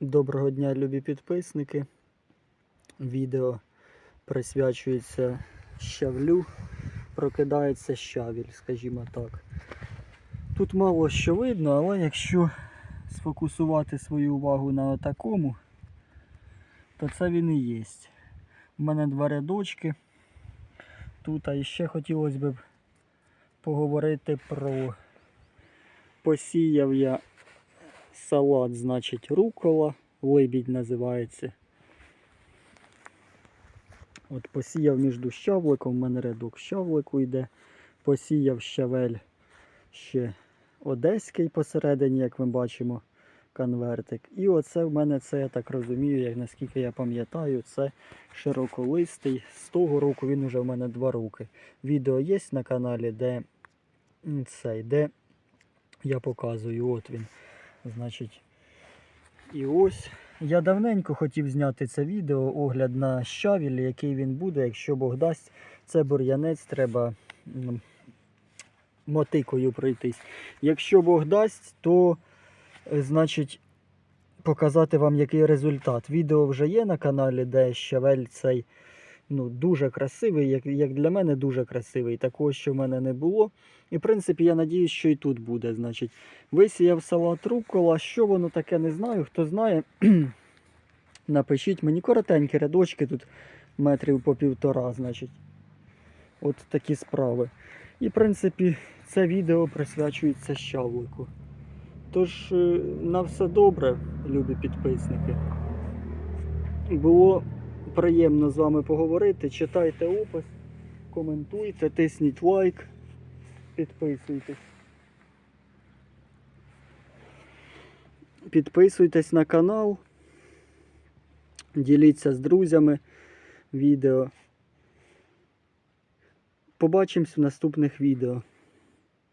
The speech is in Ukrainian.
Доброго дня, любі підписники. Відео присвячується щавлю. Прокидається щавіль, скажімо так. Тут мало що видно, але якщо сфокусувати свою увагу на такому, то це він і є. У мене два рядочки. Тут а ще хотілося б поговорити про посіяв я салат, значить, рукола, либідь називається. От посіяв між щавликом, в мене рядок щавлику йде. Посіяв щавель ще одеський посередині, як ми бачимо, конвертик. І оце в мене це, я так розумію, як наскільки я пам'ятаю, це широколистий. З того року він вже в мене два роки. Відео є на каналі, де цей, де я показую. От він. Значить, і ось я давненько хотів зняти це відео, огляд на щавіль, який він буде, якщо Бог дасть, це бур'янець, треба мотикою пройтись. Якщо Бог дасть, то е, значить показати вам який результат. Відео вже є на каналі, де щавель цей ну, дуже красивий, як, як для мене дуже красивий. Такого, що в мене не було. І в принципі, я надіюсь, що і тут буде. Значить, висіяв салат рукола. Що воно таке, не знаю. Хто знає, напишіть мені коротенькі рядочки тут метрів по півтора, значить. От такі справи. І в принципі, це відео присвячується щавлику. Тож, е, на все добре, любі підписники. Було приємно з вами поговорити. Читайте опис, коментуйте, тисніть лайк, підписуйтесь. Підписуйтесь на канал, діліться з друзями відео. Побачимось в наступних відео.